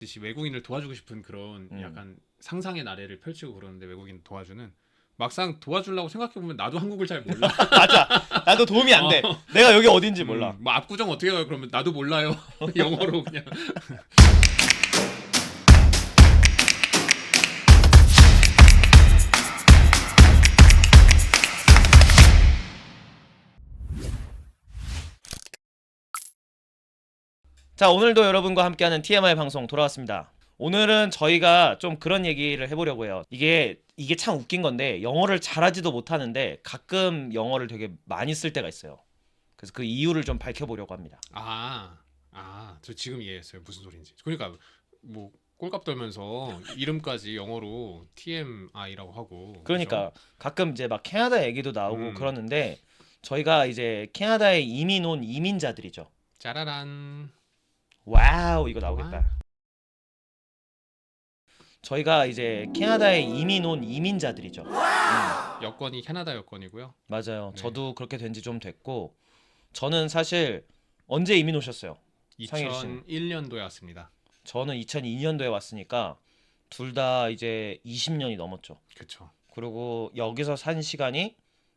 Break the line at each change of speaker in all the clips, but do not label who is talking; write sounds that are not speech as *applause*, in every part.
듯이 외국인을 도와주고 싶은 그런
음.
약간 상상의 나래를 펼치고 그러는데 외국인 도와주는 막상 도와주려고 생각해 보면 나도 한국을 잘 몰라. *laughs*
맞아. 나도 도움이 안 돼. 내가 여기 어딘지 몰라.
음, 뭐 압구정 어떻게 가요? 그러면 나도 몰라요. *laughs* 영어로 그냥.
자, 오늘도 여러분과 함께하는 TMI 방송 돌아왔습니다. 오늘은 저희가 좀 그런 얘기를 해보려고 해요. 이게 이게 참 웃긴 건데 영어를 잘하지도 못하는데 가끔 영어를 되게 많이 쓸 때가 있어요. 그래서 그 이유를 좀 밝혀보려고 합니다.
아, 아, 저 지금 이해했어요. 무슨 소리인지. 그러니까 뭐 꼴값 떨면서 이름까지 영어로 TMI라고 하고.
그러니까 가끔 이제 막 캐나다 얘기도 나오고
음.
그러는데 저희가 이제 캐나다에 이민 온 이민자들이죠.
그죠? 짜라란.
와우 이거 나오겠다. 저희가 이제 캐나다에 이민 온 이민자들이죠. 음,
여권이 캐나다 여권이고요.
맞아요.
네.
저도 그렇게 된 지 좀 됐고 저는 사실 언제 이민 오셨어요? 상일 씨는?
2001년도에 왔습니다.
저는 2002년도에 왔으니까 둘 다 이제 20년이 넘었죠.
그렇죠.
그리고 여기서 산 시간이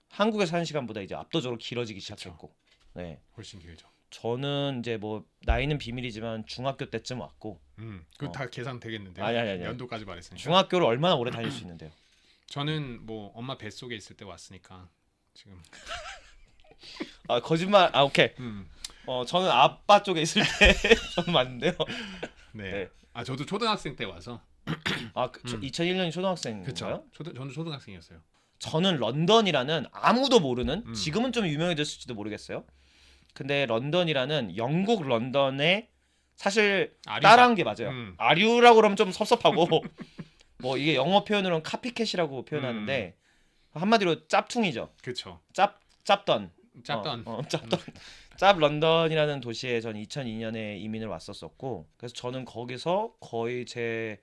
한국에 산 시간보다 이제 압도적으로 길어지기. 시작했고. 네.
훨씬 길죠.
저는 이제 뭐 나이는 비밀이지만 중학교 때쯤 왔고
음, 그
어.
다 계산 되겠는데요.
아니, 아니, 아니.
연도까지 말했으니까.
중학교를 얼마나 오래 다닐 수 있는데요? *clears throat*
저는 뭐 엄마 뱃속에 있을 때 왔으니까 지금. *laughs*
아 거짓말. 아 오케이.
음,
어 저는 아빠 쪽에 있을 때 *laughs* 저는 맞는데요. *laughs*
네.
네.
아 저도 초등학생 때 와서. *clears throat*
아 그, 저-
음.
2001년이 초등학생인가요?
그렇죠. 초등 저는 초등학생이었어요.
저는 런던이라는 아무도 모르는
음.
지금은 좀 유명해졌을지도 모르겠어요. 근데 런던이라는 영국 런던의 사실. 따라한 게 맞아요.
음.
아류라고 그러면 좀 섭섭하고 *laughs* 뭐 이게 영어 표현으로는 카피캣이라고 표현하는데
음.
한마디로 짭퉁이죠.
그렇죠.
짭 짭던.
짭던.
어, 어, 짭던. *laughs* 짭 런던이라는 도시에 전 2002년에 이민을 왔었었고 그래서 저는 거기서 거의 제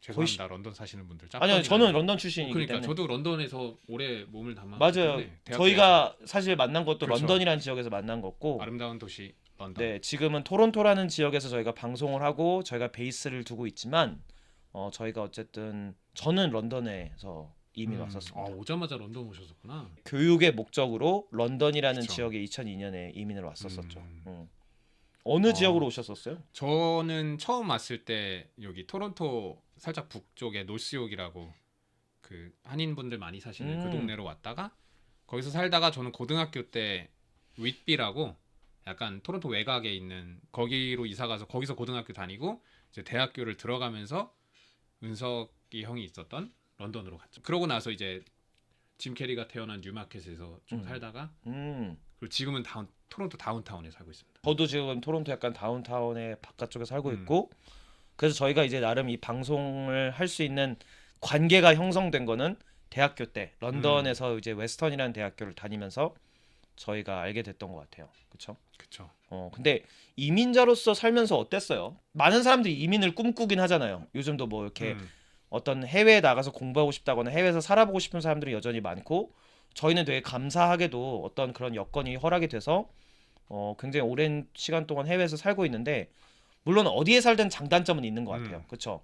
죄송합니다. 런던 사시는 분들.
아니요 저는 런던 출신이기
그러니까
때문에
저도 런던에서 오래 몸을 담아.
맞아요. 저희가 사실 만난 것도
그렇죠.
런던이라는 지역에서 만난 거고
아름다운 도시 런던.
네 지금은 토론토라는 지역에서 저희가 방송을 하고 저희가 베이스를 두고 있지만 어 저희가 어쨌든 저는 런던에서 이민
음,
왔었습니다.
아 오자마자 런던 오셨었구나.
교육의 목적으로 런던이라는
그쵸.
지역에 2002년에 이민을 왔었었죠.
음.
음. 어느
어.
지역으로 오셨었어요?
저는 처음 왔을 때 여기 토론토 살짝 북쪽에 노스욕이라고 그 한인분들 많이 사시는 그
음.
동네로 왔다가 거기서 살다가 저는 고등학교 때 윗비라고 약간 토론토 외곽에 있는 거기로 이사 가서 거기서 고등학교 다니고 이제 대학교를 들어가면서 은석이 형이 있었던 런던으로 갔죠. 그러고 나서 이제 짐 캐리가 태어난 뉴마켓에서 좀
음.
살다가
음.
그리고 지금은 다운 토론토 다운타운에 살고 있습니다.
저도 지금 토론토 약간 다운타운의 바깥쪽에 살고
음.
있고 그래서 저희가 이제 나름 이 방송을 할 수 있는 관계가 형성된 거는 대학교 때 런던에서
음.
이제 웨스턴이라는 대학교를 다니면서 저희가 알게 됐던 것 같아요. 그렇죠?
그쵸.
어 근데 이민자로서 살면서 어땠어요? 많은 사람들이 이민을 꿈꾸긴 하잖아요. 요즘도 뭐 이렇게
음.
어떤 해외에 나가서 공부하고 싶다거나 해외에서 살아보고 싶은 사람들이 여전히 많고 저희는 되게 감사하게도 어떤 그런 여건이 허락이 돼서 어 굉장히 오랜 시간 동안 해외에서 살고 있는데 물론 어디에 살든 장단점은 있는 것 같아요.
음.
그렇죠?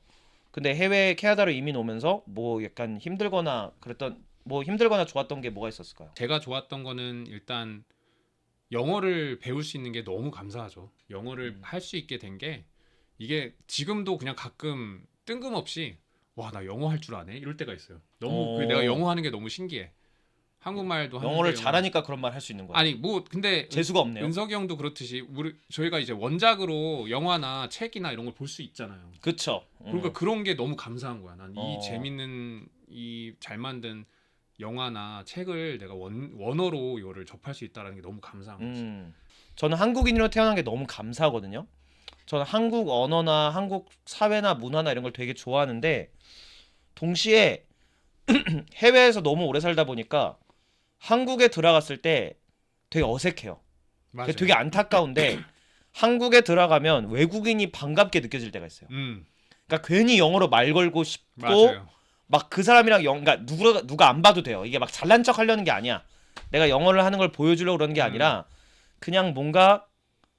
근데 해외 캐나다로 이민 오면서 뭐 약간 힘들거나 그랬던 뭐 힘들거나 좋았던 게 뭐가 있었을까요?
제가 좋았던 거는 일단 영어를 배울 수 있는 게 너무 감사하죠. 영어를
음.
할수 있게 된 게 이게 지금도 그냥 가끔 뜬금없이 와 나 영어 할 줄 아네 이럴 때가 있어요. 너무 그
어.
내가 영어 하는 게 너무 신기해. 한국말도
영어를
영어-
잘하니까 그런 말 할 수 있는 거예요.
아니 뭐 근데
재수가 없네요.
은석이 형도 그렇듯이 우리 저희가 이제 원작으로 영화나 책이나 이런 걸 볼 수 있잖아요.
그렇죠.
그러니까 그런 게 너무 감사한 거야. 난 이
어.
재밌는 이 잘 만든 영화나 책을 내가 원 원어로 이거를 접할 수 있다라는 게 너무 감사한 거지.
음. 저는 한국인으로 태어난 게 너무 감사하거든요. 저는 한국 언어나 한국 사회나 문화나 이런 걸 되게 좋아하는데 동시에 *clears throat* 해외에서 너무 오래 살다 보니까 한국에 들어갔을 때 되게 어색해요.
맞아요.
되게 안타까운데 *clears throat* 한국에 들어가면 외국인이 반갑게 느껴질 때가 있어요.
음
그러니까 괜히 영어로 말 걸고 싶고
맞아요.
막 그 사람이랑 영, 그러니까 누가 누가 안 봐도 돼요. 이게 막 잘난 척 하려는 게 아니야. 내가 영어를 하는 걸 보여주려고 그러는 게
음.
아니라 그냥 뭔가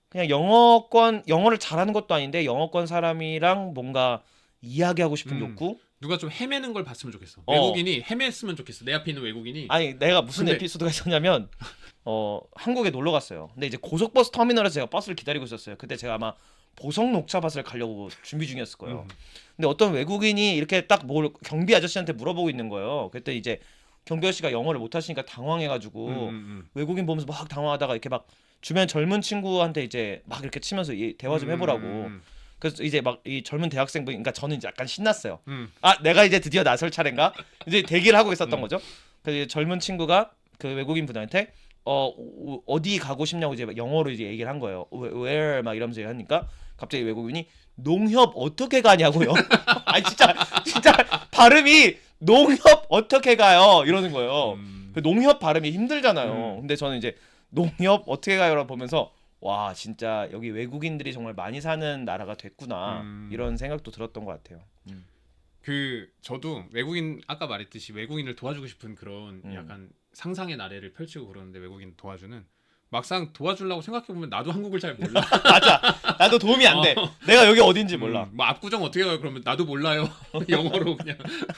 그냥 영어권 영어를 잘하는 것도 아닌데 영어권 사람이랑 뭔가 이야기하고 싶은
음.
욕구?
누가 좀 헤매는 걸 봤으면 좋겠어.
어.
외국인이 헤맸으면 좋겠어. 내 앞에 있는 외국인이.
아니 내가 무슨
근데-
에피소드가 있었냐면 *laughs* 어 한국에 놀러 갔어요. 근데 이제 고속버스 터미널에서 제가 버스를 기다리고 있었어요. 그때 제가 아마 보성 녹차밭을 가려고 준비 중이었을 거예요.
음.
근데 어떤 외국인이 이렇게 딱 뭘 경비 아저씨한테 물어보고 있는 거예요. 그때 이제 경비 아저씨가 영어를 못 하시니까 당황해가지고
음, 음, 음.
외국인 보면서 막 당황하다가 이렇게 막 주변 젊은 친구한테 이제 막 이렇게 치면서 이- 대화 좀 해보라고.
음,
그래서 이제 막 이 젊은 대학생분, 그러니까 저는 이제 약간 신났어요.
음.
아 내가 이제 드디어 나설 차례인가? 이제 대기를 하고 있었던
음.
거죠. 그래서 젊은 친구가 그 외국인 분한테 어 어, 어디 가고 싶냐고 이제 영어로 이제 얘기를 한 거예요. Where- 막 이러면서 얘기하니까 갑자기 외국인이 농협 어떻게 가냐고요. *laughs* 아니 진짜 진짜 발음이 농협 어떻게 가요 이러는 거예요.
음.
그 농협 발음이 힘들잖아요.
음.
근데 저는 이제 농협 어떻게 가요라 보면서 와 진짜 여기 외국인들이 정말 많이 사는 나라가 됐구나
음.
이런 생각도 들었던 것 같아요.
그 저도 외국인 아까 말했듯이 외국인을 도와주고 싶은 그런
음.
약간 상상의 나래를 펼치고 그러는데 외국인 도와주는 막상 도와주려고 생각해 보면 나도 한국을 잘 몰라. *laughs*
맞아. 나도 도움이 안 돼. 내가 여기 어딘지 몰라.
음, 뭐 압구정 어떻게 가요? 그러면 나도 몰라요. *laughs* 영어로 그냥.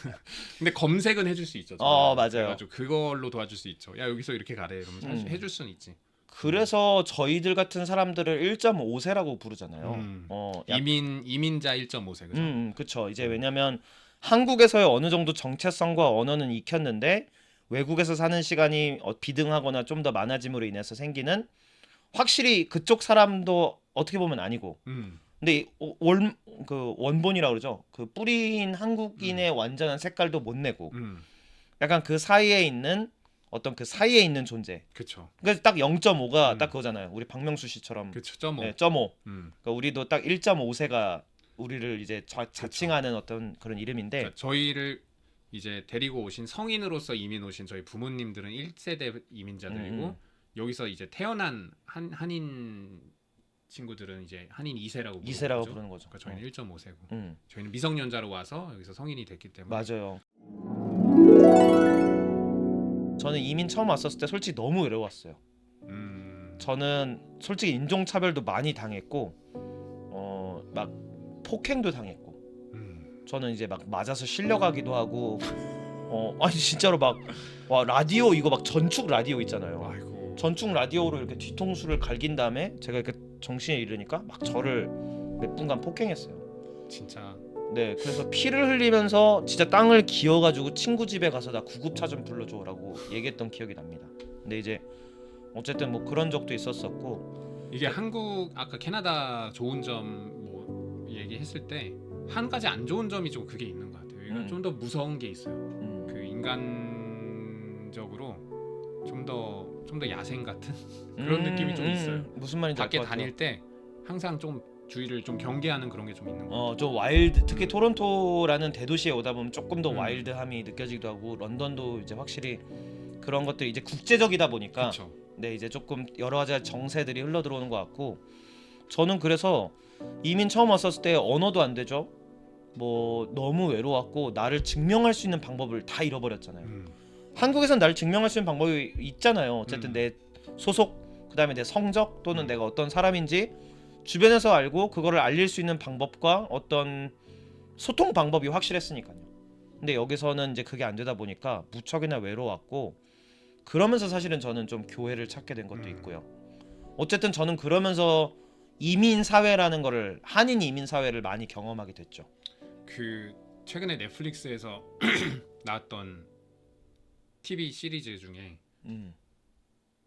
*laughs* 근데 검색은 해줄 수 있죠. 저는.
어, 맞아요.
그래가지고 그걸로 도와줄 수 있죠. 야 여기서 이렇게 가래. 이러면서
음.
해줄 수는 있지.
그래서 저희들 같은 사람들을 1.5세라고 부르잖아요.
음.
어, 약-
이민 이민자 1.5세 그죠?
음, 음, 그쵸. 이제 왜냐면 한국에서의 어느 정도 정체성과 언어는 익혔는데 외국에서 사는 시간이 어, 비등하거나 좀 더 많아짐으로 인해서 생기는 확실히 그쪽 사람도 어떻게 보면 아니고
음.
근데 원그 원본이라고 그러죠. 그 뿌리인 한국인의 완전한 색깔도 못 내고
음.
약간 그 사이에 있는 어떤 그 사이에 있는 존재.
그쵸.
그래서 딱 0.5가
음.
딱 그거잖아요. 우리 박명수 씨처럼
그쵸. 점
네, 0.5.
음.
그러니까 우리도 딱 1.5세가 우리를 이제 자, 자칭하는 어떤 그런 이름인데
자, 저희를 이제 데리고 오신 성인으로서 이민 오신 저희 부모님들은 1세대 이민자들이고
음, 음.
여기서 이제 태어난 한 한인 친구들은 이제 한인 2세라고
2세라고 부르는 거죠.
그러니까 저희는 1.5세고
음,
저희는 미성년자로 와서 여기서 성인이 됐기 때문에
맞아요. 저는 이민 처음 왔었을 때 솔직히 너무 외로웠어요.
음.
저는 솔직히 인종 차별도 많이 당했고 어 막 폭행도 당했고
음.
저는 이제 막 맞아서 실려가기도 하고 어 아니 진짜로 막 와 라디오 이거 막 전축 라디오 있잖아요.
아이고.
전축 라디오로 이렇게 뒤통수를 갈긴 다음에 제가 이렇게 정신에 이르니까 막 저를 몇 분간 폭행했어요.
진짜
네, 그래서 피를 흘리면서 진짜 땅을 기어가지고 친구 집에 가서 나 구급차 좀 불러줘라고 얘기했던 기억이 납니다. 근데 이제 어쨌든 뭐 그런 적도 있었었고,
이게 한국 아까 캐나다 좋은 점 뭐 얘기했을 때 한 가지 안 좋은 점이 좀 그게 있는 것 같아요. 이건
음.
좀더 무서운 게 있어요.
음,
그 인간적으로 좀 더 좀 더 야생 같은 *laughs* 그런 느낌이 좀 있어요.
무슨 말인지
밖에. 다닐 때 항상 좀 주위를 좀 경계하는 그런 게 좀 있는 거.
어, 좀 와일드. 특히 토론토라는 대도시에 오다 보면 조금 더
음.
와일드함이 느껴지기도 하고, 런던도 이제 확실히 그런 것들이 이제 국제적이다 보니까
그렇죠.
네 이제 조금 여러 가지 정세들이 흘러 들어오는 것 같고 저는 그래서 이민 처음 왔었을 때 언어도 안 되죠 뭐 너무 외로웠고 나를 증명할 수 있는 방법을 다 잃어버렸잖아요
음.
한국에선 나를 증명할 수 있는 방법이 있잖아요 어쨌든
음.
내 소속 그다음에 내 성적 또는
음.
내가 어떤 사람인지 주변에서 알고 그거를 알릴 수 있는 방법과 어떤 소통 방법이 확실했으니까요 근데 여기서는 이제 그게 안 되다 보니까 무척이나 외로웠고 그러면서 사실은 저는 좀 교회를 찾게 된 것도
음.
있고요. 어쨌든 저는 그러면서 이민 사회라는 거를 한인 이민 사회를 많이 경험하게 됐죠.
그 최근에 넷플릭스에서 *clears throat* 나왔던 TV 시리즈 중에
음.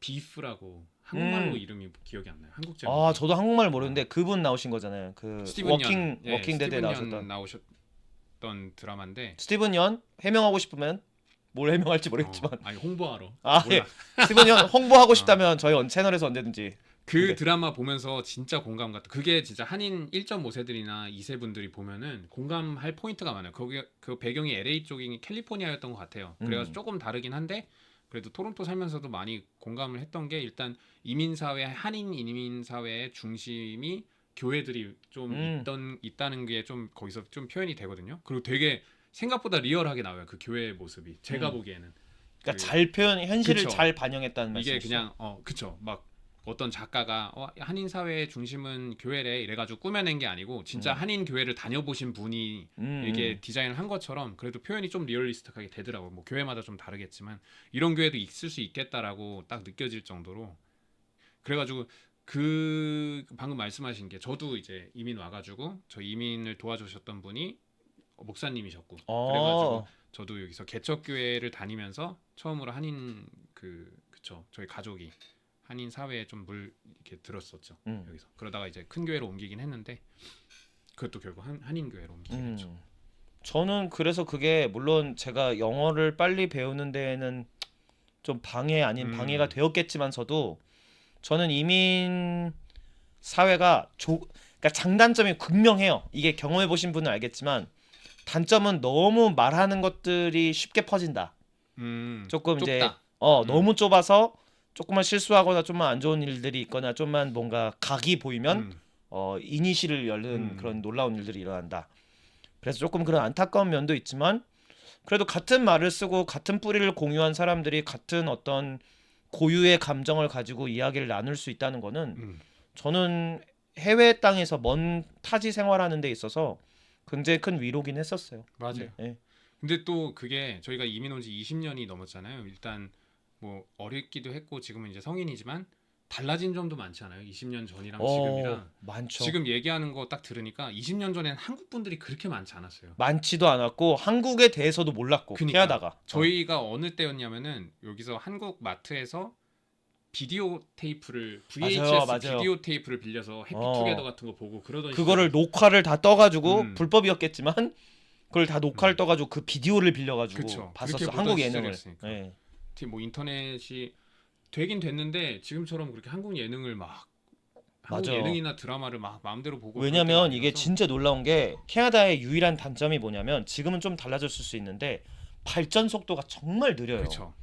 비프라고 한국말로
음.
이름이 기억이 안 나요. 한국 제목.
아 저도 한국말 모르는데 그분 나오신 거잖아요. 그
스티븐
워킹
연. 예,
워킹 데드에
스티븐 연
나오셨던
나오셨던 드라마인데
스티븐 연 해명하고 싶으면 뭘 해명할지 모르겠지만
어, 아니 홍보하러.
아,
몰라.
예. *laughs* 스티븐 연 홍보하고 싶다면 저희 언- 채널에서 언제든지
그
네.
드라마 보면서 진짜 공감 갔다. 그게 진짜 한인 1.5세들이나 2세 분들이 보면은 공감할 포인트가 많아요. 거기 그 배경이 LA 쪽이 캘리포니아였던 것 같아요. 그래서
음.
조금 다르긴 한데 그래도 토론토 살면서도 많이 공감을 했던 게 일단 이민 사회 한인 이민 사회의 중심이 교회들이 좀
음.
있던 있다는 게 좀 거기서 좀 표현이 되거든요. 그리고 되게 생각보다 리얼하게 나와요. 그 교회의 모습이 제가
음.
보기에는
그러니까
그-
잘 표현 현실을
그쵸.
잘 반영했다는
이게
말씀이시죠.
그냥 어 그쵸 막 어떤 작가가 어, 한인 사회의 중심은 교회래 이래가지고 꾸며낸 게 아니고 진짜
음.
한인 교회를 다녀보신 분이
음,
이게
음.
디자인을 한 것처럼 그래도 표현이 좀 리얼리스틱하게 되더라고요. 뭐 교회마다 좀 다르겠지만 이런 교회도 있을 수 있겠다라고 딱 느껴질 정도로 그래가지고 그 방금 말씀하신 게 저도 이제 이민 와가지고 저 이민을 도와주셨던 분이 목사님이셨고
어.
그래가지고 저도 여기서 개척교회를 다니면서 처음으로 한인 그 그쵸 저희 가족이 한인 사회에 좀 물 이렇게 들었었죠
음.
여기서 그러다가 이제 큰 교회로 옮기긴 했는데 그것도 결국 한 한인 교회로 됐죠.
음. 저는 그래서 그게 물론 제가 영어를 빨리 배우는 데에는 좀 방해 아닌
음.
방해가 되었겠지만서도 저는 이민 사회가 조, 그러니까 장단점이 극명해요. 이게 경험해 보신 분은 알겠지만 단점은 너무 말하는 것들이 쉽게 퍼진다.
음,
조금 이제
좁다.
어
음.
너무 좁아서 조금만 실수하거나 좀만 안 좋은 일들이 있거나 좀만 뭔가 각이 보이면
음,
어 이니시를 열는
음.
그런 놀라운 일들이 일어난다. 그래서 조금 그런 안타까운 면도 있지만 그래도 같은 말을 쓰고 같은 뿌리를 공유한 사람들이 같은 어떤 고유의 감정을 가지고 이야기를 나눌 수 있다는 거는
음.
저는 해외 땅에서 먼 타지 생활하는 데 있어서 굉장히 큰 위로긴 했었어요.
맞아요.
예.
근데 또 그게 저희가 이민 온 지 20년이 넘었잖아요. 일단 뭐 어렸기도 했고 지금은 이제 성인이지만 달라진 점도 많지 않아요. 20년 전이랑 지금이랑
어, 많죠.
지금 얘기하는 거 딱 들으니까 20년 전에는 한국 분들이 그렇게 많지 않았어요.
많지도 않았고 한국에 대해서도 몰랐고
그니까.
캐나다가
저희가 어 느 때였냐면은 여기서 한국 마트에서 비디오 테이프를 VHS
맞아요, 맞아요.
비디오 테이프를 빌려서 해피투게더 같은 거 보고 그러던
그거를 녹화를 다 떠가지고
음.
불법이었겠지만 그걸 다 녹화를
음.
떠가지고 그 비디오를 빌려가지고
그쵸.
봤었어 한국 예능을.
시절이었으니까.
예.
시절에 뭐 인터넷이 되긴 됐는데 지금처럼 그렇게 한국 예능을 막 한국
맞아.
예능이나 드라마를 막 마음대로 보고
왜냐면
때가
이게
아니라서.
진짜 놀라운 게 캐나다의 유일한 단점이 뭐냐면 지금은 좀 달라졌을 수 있는데 발전 속도가 정말 느려요.
그렇죠.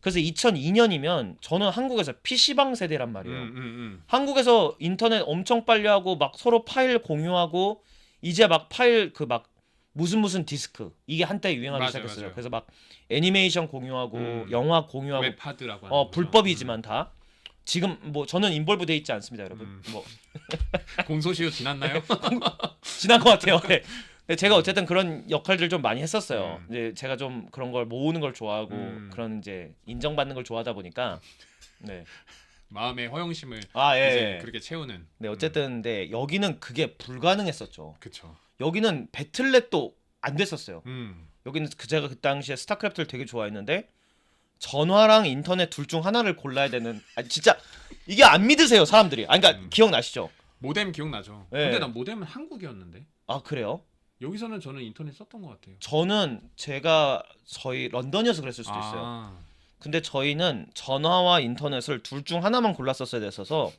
그래서 2002년이면 저는 한국에서 PC방 세대란
음,
말이에요.
음, 음.
한국에서 인터넷 엄청 빨리 하고 막 서로 파일 공유하고 이제 막 파일 그 막 무슨 무슨 디스크 이게 한때 유행하기
맞아요,
시작했어요.
맞아요.
그래서 막 애니메이션 공유하고
음.
영화 공유하고
웹하드라고 하는
어. 불법이지만 다 지금 뭐 저는 인볼브 돼 있지 않습니다, 여러분.
음.
뭐
음. *laughs* 공소시효 지났나요? *laughs*
지난 것 같아요. 네. 근데 제가 어쨌든 그런 역할들 좀 많이 했었어요.
음.
이제 제가 좀 그런 걸 모으는 걸 좋아하고
음.
그런 이제 인정받는 걸 좋아하다 보니까 네.
마음의 허영심을
아 예.
이제
예.
그렇게 채우는.
네 어쨌든 근데 여기는 그게 불가능했었죠.
그렇죠.
여기는 배틀넷도 안 됐었어요.
음.
여기는 그 제가 그 당시에 스타크래프트를 되게 좋아했는데 전화랑 인터넷 둘 중 하나를 골라야 되는 아 진짜 이게 안 믿으세요 사람들이. 아 그러니까
음.
기억나시죠?
모뎀 기억나죠?
네.
근데 난 모뎀은 한국이었는데
아 그래요?
여기서는 저는 인터넷 썼던 것 같아요.
저는 제가 저희 런던이어서 그랬을 수도 있어요.
아,
근데 저희는 전화와 인터넷을 둘 중 하나만 골랐었어야 됐어서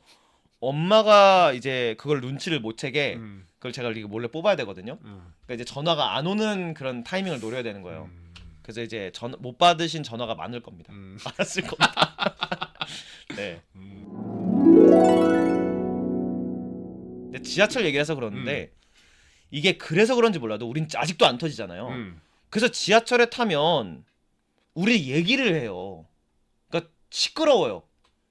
엄마가 이제 그걸 눈치를 못 채게
음,
그걸 제가 이렇게 몰래 뽑아야 되거든요.
음,
그러니까 이제 전화가 안 오는 그런 타이밍을 노려야 되는 거예요.
음,
그래서 이제 전 못 받으신 전화가 많을 겁니다.
음, *laughs*
알았을 겁니다. *laughs* 네.
음.
근데 지하철 얘기를 해서 그러는데 이게 그래서 그런지 몰라도 우린 아직도 안 터지잖아요.
음.
그래서 지하철에 타면 우리 얘기를 해요. 그러니까 시끄러워요.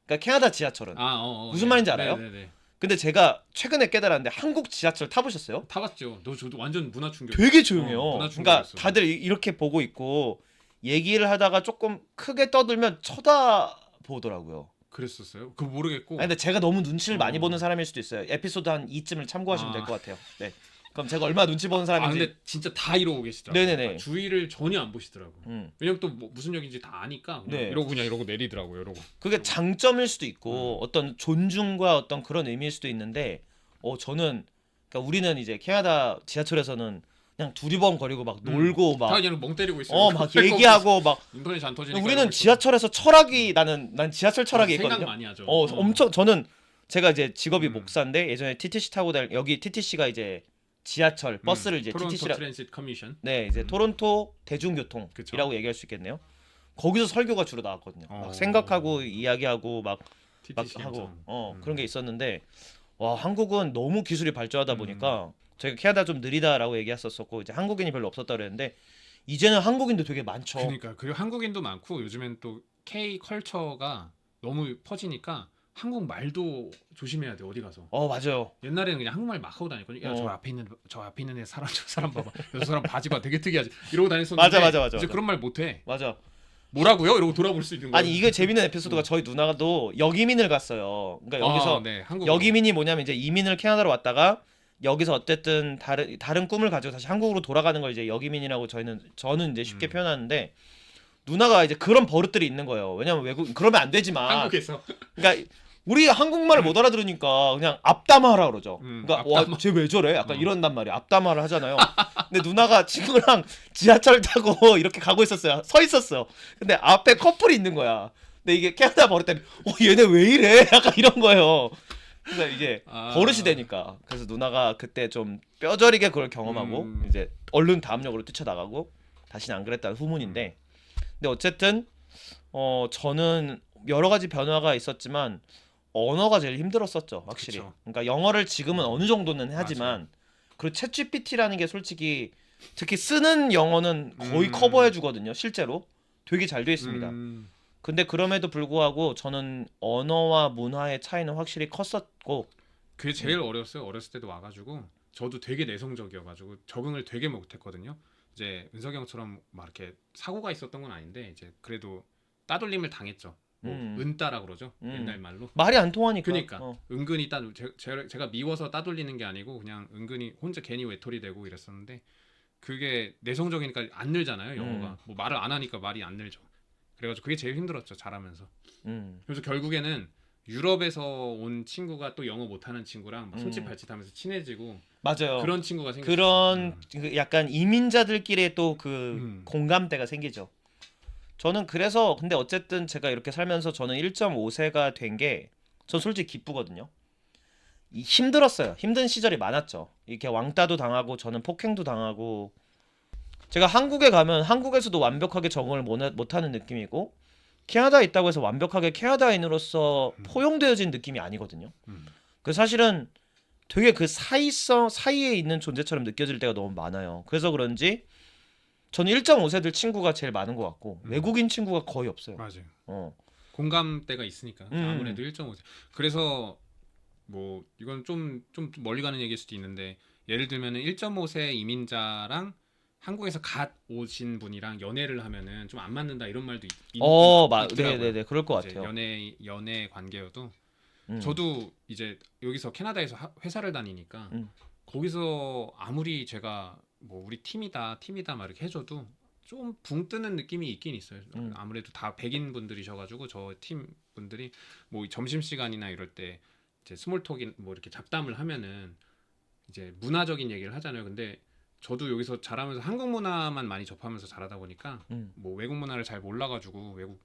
그러니까 캐나다 지하철은.
아, 어, 어,
무슨
네.
말인지 알아요?
네, 네, 네.
근데 제가 최근에 깨달았는데 한국 지하철 타보셨어요?
타봤죠. 너 저도 완전 문화 충격.
되게 조용해요.
어, 문화
그러니까
충격이었어.
다들 이- 이렇게 보고 있고 얘기를 하다가 조금 크게 떠들면 쳐다보더라고요.
그랬었어요. 그거 모르겠고.
아니, 근데 제가 너무 눈치를 많이
어.
보는 사람일 수도 있어요. 에피소드 한 2쯤을 참고하시면
아.
될 것 같아요. 네. 그럼 제가 얼마나 눈치 보는
아
사람인지.
근데 진짜 다 이러고 계시더라고요.
네네네.
그러니까 주의를 전혀 안 보시더라고. 요
음.
왜냐면 또 뭐 무슨 역인지 다 아니까 그냥
네.
이러고 그냥 이러고 내리더라고요. 이러고.
그게 장점일 수도 있고
음.
어떤 존중과 어떤 그런 의미일 수도 있는데 어 저는 그러니까 우리는 이제 캐나다 지하철에서는 그냥 두리번거리고 막
음.
놀고 다막
그냥 멍 때리고 있어요.
어막 *laughs* 얘기하고 막
인터넷 안 터지니까.
우리는
이러고 있어.
지하철에서 철학이 나는 난 지하철 철학이
생각
있거든요.
많이 하죠.
어, 엄청 저는 제가 이제 직업이
음.
목사인데 예전에 TTC 타고 다닐 여기 TTC가 이제 지하철 버스를 이제
음. 토론토
TTC라
트랜sit 커미션.
네 이제
음.
토론토 대중교통이라고
그쵸.
얘기할 수 있겠네요. 거기서 설교가 주로 나왔거든요.
어.
막 생각하고 이야기하고 막, 막
TTC
하고. 어
음.
그런 게 있었는데 와 한국은 너무 기술이 발전하다
음.
보니까 저희가 캐나다 좀 느리다라고 얘기했었었고 이제 한국인이 별로 없었다 그랬는데 이제는 한국인도 되게 많죠.
그러니까 그리고 한국인도 많고 요즘엔 또 K 컬처가 너무 퍼지니까 한국 말도 조심해야 돼 어디 가서.
어 맞아요.
옛날에는 그냥 한국말 막 하고 다녔거든요. 야,
어.
저 앞에 있는 저 앞에 있는 애 사람 저 사람 봐봐. 저 사람 바지 봐. 되게 특이하지. 이러고 다녔었는데
맞아, 맞아, 맞아,
이제
맞아.
그런 말 못 해.
맞아.
뭐라고요? 이러고 돌아볼 수 있는 거야.
아니 이게 재밌는 에피소드가 저희 누나도 여기민을 갔어요. 그러니까 여기서
아, 네, 한국
여기민이 뭐냐면 이제 이민을 캐나다로 왔다가 여기서 어쨌든 다른 다른 꿈을 가지고 다시 한국으로 돌아가는 걸 이제 여기민이라고 저희는 저는 이제 쉽게
음.
표현하는데 누나가 이제 그런 버릇들이 있는 거예요. 왜냐면 외국 그러면 안 되지만
한국에서
그러니까 우리 한국말을 못 알아들으니까 그냥 앞담화라 그러죠.
음,
그러니까
앞담화.
와쟤 왜 저래? 약간
어.
이런단 말이야. 앞담화를 하잖아요. 근데 누나가 친구랑 *laughs* 지하철 타고 *laughs* 이렇게 가고 있었어요. 서 있었어요. 근데 앞에 커플이 있는 거야. 근데 이게 캐나다 버릇 때문에 어 얘네 왜 이래? *laughs* 약간 이런 거예요. 그러니까 이게
아.
버릇이 되니까. 그래서 누나가 그때 좀 뼈저리게 그걸 경험하고
음.
이제 얼른 다음 역으로 뛰쳐나가고 다시는 안 그랬다는 후문인데. 근데 어쨌든 어 저는 여러 가지 변화가 있었지만 언어가 제일 힘들었었죠, 확실히.
그쵸.
그러니까 영어를 지금은 어느 정도는 하지만 그리고 챗GPT라는 게 솔직히 특히 쓰는 영어는 거의
음.
커버해 주거든요, 실제로. 되게 잘 돼 있습니다.
음,
근데 그럼에도 불구하고 저는 언어와 문화의 차이는 확실히 컸었고
그게 제일 어려웠어요. 어렸을 때도 와가지고 저도 되게 내성적이어가지고 적응을 되게 못했거든요. 이제 은석이 형처럼 막 이렇게 사고가 있었던 건 아닌데 이제 그래도 따돌림을 당했죠. 뭐
음.
은따라 그러죠.
음.
옛날 말로.
말이 안 통하니까.
그러니까
어.
은근히 따 제, 제, 제가 미워서 따돌리는 게 아니고 그냥 은근히 혼자 괜히 외톨이 되고 이랬었는데 그게 내성적이니까 안 늘잖아요 영어가
음.
뭐 말을 안 하니까 말이 안 늘죠 그래가지고 그게 제일 힘들었죠 잘하면서
음.
그래서 결국에는 유럽에서 온 친구가 또 영어 못하는 친구랑 막 손짓
음.
발짓하면서 친해지고
맞아요.
그런 친구가 생겼어요
그런
음.
그 약간 이민자들끼리의 또 그
음.
공감대가 생기죠. 저는 그래서 근데 어쨌든 제가 이렇게 살면서 저는 1.5세가 된 게 전 솔직히 기쁘거든요. 이 힘들었어요. 힘든 시절이 많았죠. 이렇게 왕따도 당하고 저는 폭행도 당하고 제가 한국에 가면 한국에서도 완벽하게 적응을 못- 못하는 느낌이고 캐나다에 있다고 해서 완벽하게 캐나다인으로서
음.
포용되어진 느낌이 아니거든요.
음.
그 사실은 되게 그 사이성 사이에 있는 존재처럼 느껴질 때가 너무 많아요. 그래서 그런지 저는 1.5세들 친구가 제일 많은 것 같고
음.
외국인 친구가 거의 없어요.
맞아요
어.
공감대가 있으니까
음.
아무래도 1.5세 그래서 뭐 이건 좀 좀 멀리 가는 얘기일 수도 있는데 예를 들면은 1.5세 이민자랑 한국에서 갓 오신 분이랑 연애를 하면은 좀 안 맞는다 이런 말도 있, 있,
어, 마,
있더라고요.
네네네, 그럴 것 같아요.
연애 연애 관계여도
음.
저도 이제 여기서 캐나다에서 하- 회사를 다니니까
음.
거기서 아무리 제가 뭐 우리 팀이다 팀이다 막 이렇게 해줘도 좀 붕 뜨는 느낌이 있긴 있어요.
음.
아무래도 다 백인 분들이셔가지고 저 팀 분들이 뭐 점심 시간이나 이럴 때 이제 스몰톡인 뭐 이렇게 잡담을 하면은 이제 문화적인 얘기를 하잖아요. 근데 저도 여기서 자라면서 한국 문화만 많이 접하면서 자라다 보니까
음.
뭐 외국 문화를 잘 몰라가지고 외국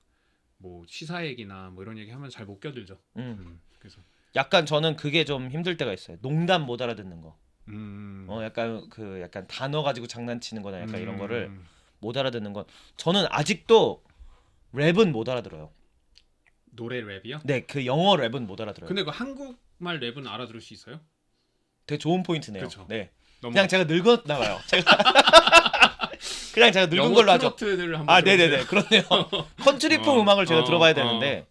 뭐 시사 얘기나 뭐 이런 얘기 하면 잘 못 껴들죠.
음.
음, 그래서
약간 저는 그게 좀 힘들 때가 있어요. 농담 못 알아듣는 거.
음,
어, 약간 그 약간 단어 가지고 장난치는 거나 약간 이런
음,
거를 못 알아듣는 건 저는 아직도 랩은 못 알아들어요.
노래 랩이요?
네, 그 영어 랩은 못 알아들어요.
근데 그 한국말 랩은 알아들을 수 있어요?
되게 좋은 포인트네요.
그쵸.
네.
너무
그냥 제가 늙었나 봐요. 제가 *laughs* 그냥 제가 늙은
영어
걸로 하죠.
트로트를 한번
아. 네네네. 그렇네요. *laughs* 컨트리풍
어,
음악을 제가
어,
들어봐야
어.
되는데,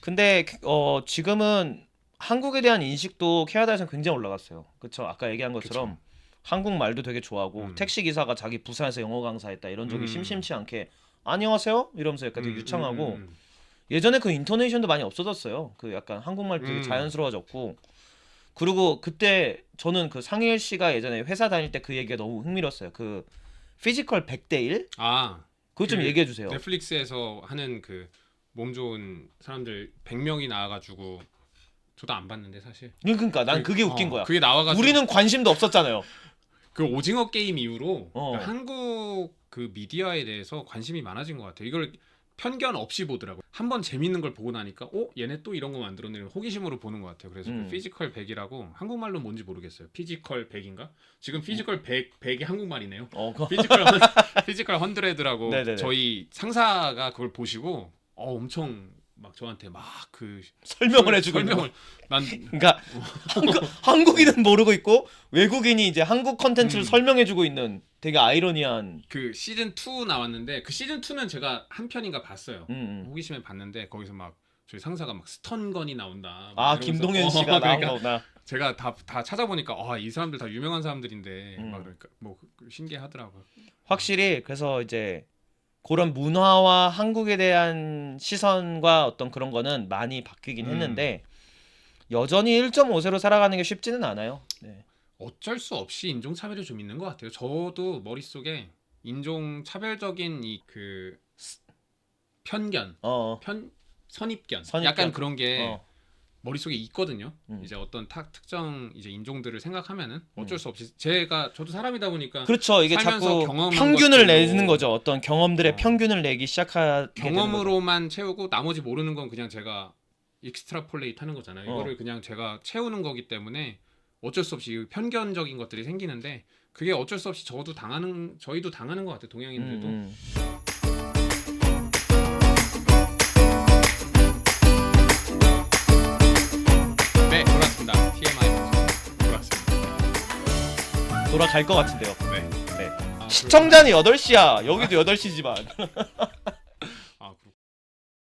근데 어 지금은 한국에 대한 인식도 캐나다에서는 굉장히 올라갔어요. 그렇죠. 아까 얘기한 것처럼 한국 말도 되게 좋아하고
음.
택시 기사가 자기 부산에서 영어 강사했다 이런 적이
음.
심심치 않게 안녕하세요 이러면서 약간 되게
음,
유창하고
음, 음.
예전에 그 인토네이션도 많이 없어졌어요. 그 약간 한국말 되게
음.
자연스러워졌고 그리고 그때 저는 그 상일 씨가 예전에 회사 다닐 때 그 얘기가 너무 흥미로웠어요. 그 피지컬 100대 1?
아
그거 좀
그
얘기해 주세요.
넷플릭스에서 하는 그 몸 좋은 사람들 100명이 나와 가지고 저도 안 봤는데 사실.
그러니까 난
그-
그게 웃긴
어,
거야.
그게 나와가지고
우리는 관심도 없었잖아요.
그 오징어 게임 이후로
어.
그 한국 그 미디어에 대해서 관심이 많아진 것 같아요. 이걸 편견 없이 보더라고 요. 한 번 재밌는 걸 보고 나니까 어 얘네 또 이런 거 이런 호기심으로 보는 것 같아요. 그래서
음.
그 피지컬 100이라고 한국말로 뭔지 모르겠어요. 피지컬 100인가? 지금 피지컬 100 100이 한국말이네요.
어, 그- *laughs*
피지컬 헌, 피지컬 헌드레드라고
네네네.
저희 상사가 그걸 보시고 어 엄청 막 저한테 막 그
설명을 해주고 있는.
설명을 난
그러니까 한국, 한국인은 모르고 있고 외국인이 이제 한국 컨텐츠를
음.
설명해주고 있는 되게 아이러니한.
그 시즌 2 나왔는데 그 시즌 2는 제가 한 편인가 봤어요.
음, 음.
호기심에 봤는데 거기서 막 저희 상사가 막 스턴건이 나온다. 막
아
이러면서-
김동현
어,
씨가 나온
그러니까
거구나.
제가 다 다 찾아보니까 아, 이 사람들 다 유명한 사람들인데
음.
막 그러니까 뭐 그- 신기하더라고요.
확실히 그래서 이제 그런 문화와 한국에 대한 시선과 어떤 그런 거는 많이 바뀌긴
음.
했는데 여전히 1.5세로 살아가는 게 쉽지는 않아요. 네.
어쩔 수 없이 인종 차별이 좀 있는 것 같아요. 저도 머릿속에 인종 차별적인 이 그 편견,
어.
편 선입견,
선입견.
약간 그런 게
어.
머릿속에 있거든요.
음.
이제 어떤 탁 특정 이제 인종들을 생각하면은 어쩔 수 없이 제가 저도 사람이다 보니까
그렇죠. 이게 자꾸 평균을 내는 거죠. 어떤 경험들의
어.
평균을 내기 거죠.
경험으로만 채우고 나머지 모르는 건 그냥 제가 익스트라폴레이트 하는 거잖아요.
어.
이거를 그냥 제가 채우는 거기 때문에 어쩔 수 없이 이 편견적인 것들이 생기는데 그게 어쩔 수 없이 저도 당하는 저희도 당하는 것 같아요. 동양인들도.
음, 돌아갈 것 같은데요.
네.
네.
아,
시청자는 8시야. 여기도 8시지만. *laughs*